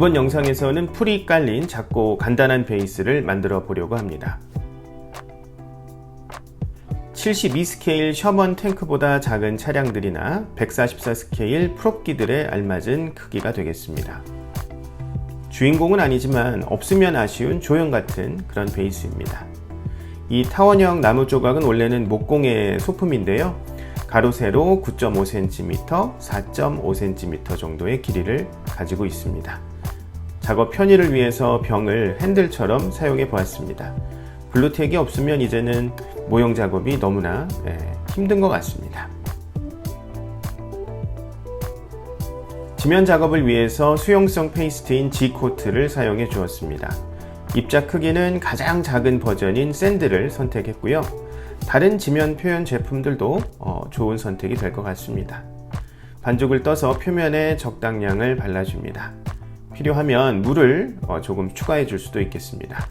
이번 영상에서는 풀이 깔린 작고 간단한 베이스를 만들어 보려고 합니다. 72 스케일 셔먼 탱크보다 작은 차량들이나 144 스케일 프롭기들에 알맞은 크기가 되겠습니다. 주인공은 아니지만 없으면 아쉬운 조형 같은 그런 베이스입니다. 이 타원형 나무 조각은 원래는 목공의 소품인데요. 가로 세로 9.5cm, 4.5cm 정도의 길이를 가지고 있습니다. 작업 편의를 위해서 병을 핸들처럼 사용해 보았습니다. 블루텍이 없으면 이제는 모형 작업이 너무나 예, 힘든 것 같습니다. 지면 작업을 위해서 수용성 페이스트인 G코트를 사용해 주었습니다. 입자 크기는 가장 작은 버전인 샌드를 선택했고요. 다른 지면 표현 제품들도 어, 좋은 선택이 될 것 같습니다. 반죽을 떠서 표면에 적당량을 발라줍니다. 필요하면 물을 어, 조금 추가해 줄 수도 있겠습니다.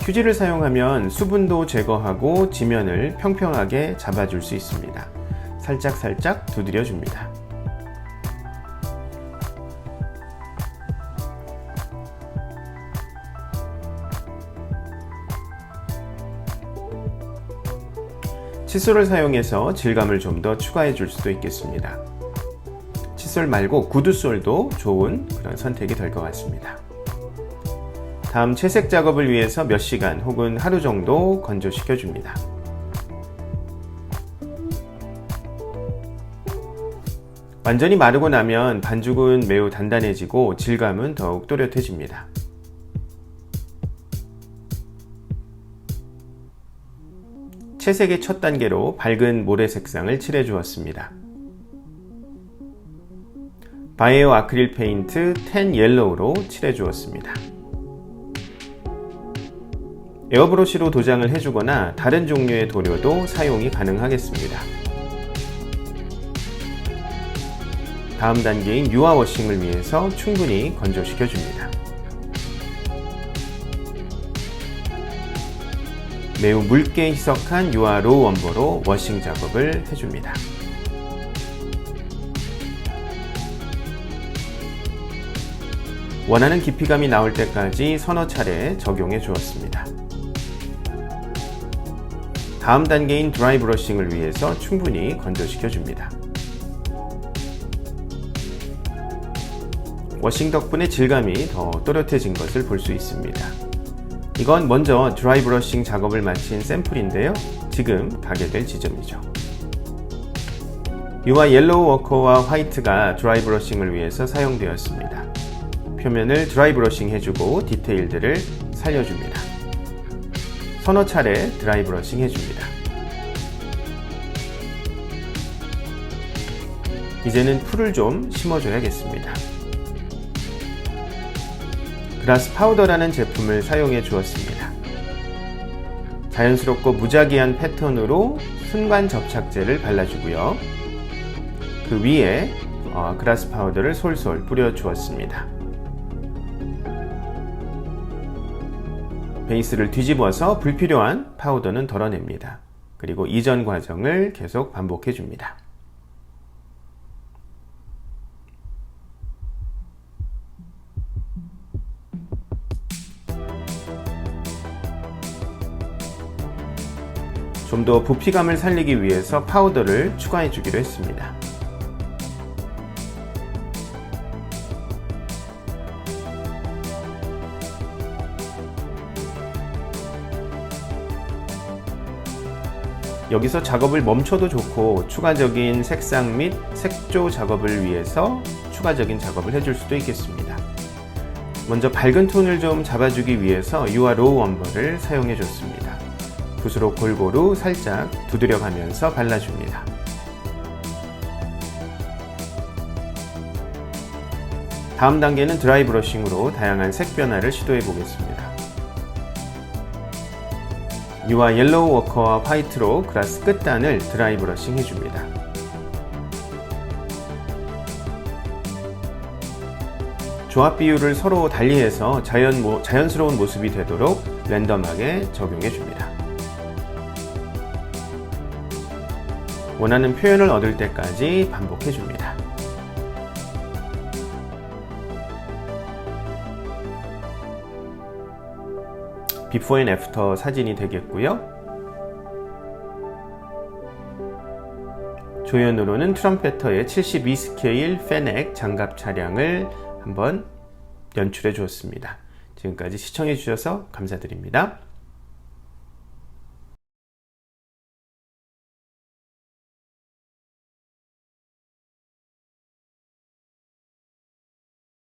휴지를 사용하면 수분도 제거하고 지면을 평평하게 잡아줄 수 있습니다. 살짝살짝 두드려 줍니다. 칫솔을 사용해서 질감을 좀 더 추가해 줄 수도 있겠습니다. 칫솔 말고 구두솔도 좋은 그런 선택이 될 것 같습니다. 다음 채색 작업을 위해서 몇 시간 혹은 하루 정도 건조시켜 줍니다. 완전히 마르고 나면 반죽은 매우 단단해지고 질감은 더욱 또렷해집니다. 채색의 첫 단계로 밝은 모래 색상을 칠해 주었습니다. 바이오 아크릴 페인트 10 옐로우로 칠해 주었습니다. 에어브러시로 도장을 해주거나 다른 종류의 도료도 사용이 가능하겠습니다. 다음 단계인 유화 워싱을 위해서 충분히 건조시켜 줍니다. 매우 묽게 희석한 유화 로우 원보로 워싱 작업을 해줍니다. 원하는 깊이감이 나올 때까지 서너 차례 적용해 주었습니다. 다음 단계인 드라이 브러싱을 위해서 충분히 건조시켜 줍니다. 워싱 덕분에 질감이 더 또렷해진 것을 볼 수 있습니다. 이건 먼저 드라이 브러싱 작업을 마친 샘플인데요. 지금 가게 될 지점이죠. 유화 옐로우 워커와 화이트가 드라이 브러싱을 위해서 사용되었습니다. 표면을 드라이 브러싱 해주고 디테일들을 살려줍니다. 서너 차례 드라이 브러싱 해줍니다. 이제는 풀을 좀 심어줘야겠습니다. 그라스 파우더라는 제품을 사용해 주었습니다. 자연스럽고 무작위한 패턴으로 순간 접착제를 발라주고요. 그 위에 어, 그라스 파우더를 솔솔 뿌려 주었습니다. 베이스를 뒤집어서 불필요한 파우더는 덜어냅니다. 그리고 이전 과정을 계속 반복해 줍니다. 좀 더 부피감을 살리기 위해서 파우더를 추가해 주기로 했습니다. 여기서 작업을 멈춰도 좋고 추가적인 색상 및 색조 작업을 위해서 추가적인 작업을 해줄 수도 있겠습니다. 먼저 밝은 톤을 좀 잡아주기 위해서 유화 로우 원버를 사용해 줬습니다. 붓으로 골고루 살짝 두드려가면서 발라줍니다. 다음 단계는 드라이 브러싱으로 다양한 색 변화를 시도해 보겠습니다. 유화 옐로우 워커와 화이트로 그라스 끝단을 드라이 브러싱 해줍니다. 조합 비율을 서로 달리해서 자연, 자연스러운 모습이 되도록 랜덤하게 적용해 줍니다. 원하는 표현을 얻을 때까지 반복해 줍니다. 비포 앤 애프터 사진이 되겠고요. 조연으로는 트럼페터의 72 스케일 페넥 장갑 차량을 한번 연출해 주었습니다. 지금까지 시청해 주셔서 감사드립니다.